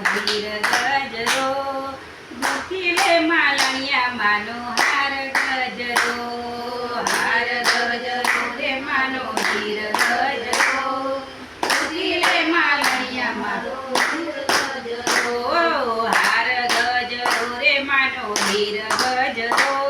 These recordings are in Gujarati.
ગીર ગજરો દુખી લે માલણિયા માનો હાર ગજરો હાર ગજરો રે માનો ગીર ગજરો દુખી માલણિયા માનો ગજરો હાર ગજરો રે માનો ગીર ગજરો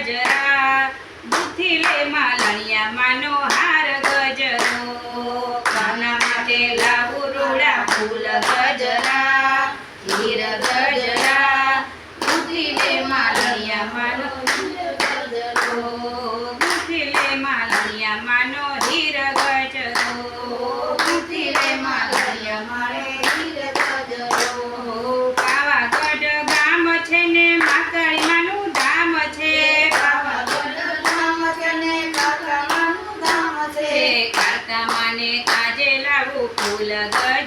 ફૂલ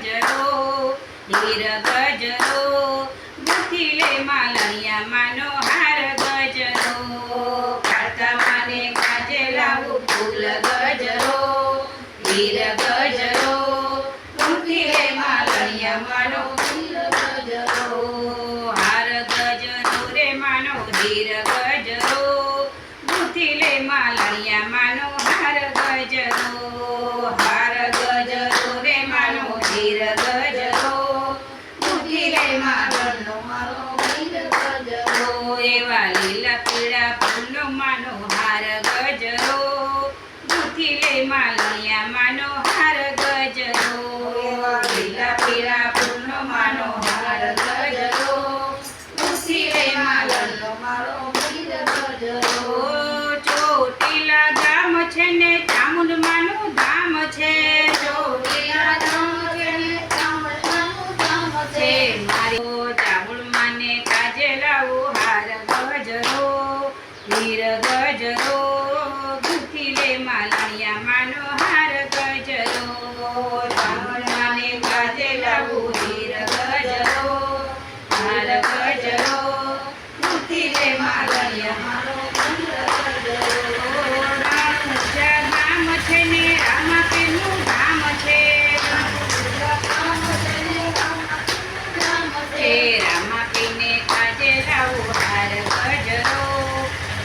ગજરો ધીર ગજરો ગુથીલે માલૈયા માનો હાર ગજરો કાકા માને કાજે લાવું ફૂલ ગજરો ધીર ગજરો ગુથીલે માલૈયા માનો ધીર ગજરો હાર ગજરો રે માનો ધીર 给卖了也。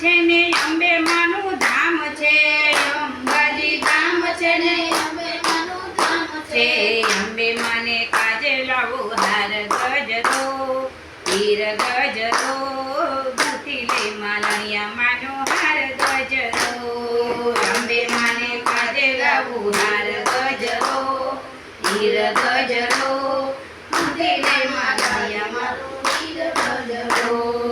છે ને અંબે માનું ધામ છે, અંબાજી ધામ છે ને અંબે માનું ધામ છે. અંબે માને કાજે લાવો હાર ગજતો હીર ગજતો ગતિ લે માલયા માનો હાર ગજતો અંબે માને કાજે લાવો હાર ગજતો હીર ગજતો ગતિ લે માનો હીર ગજતો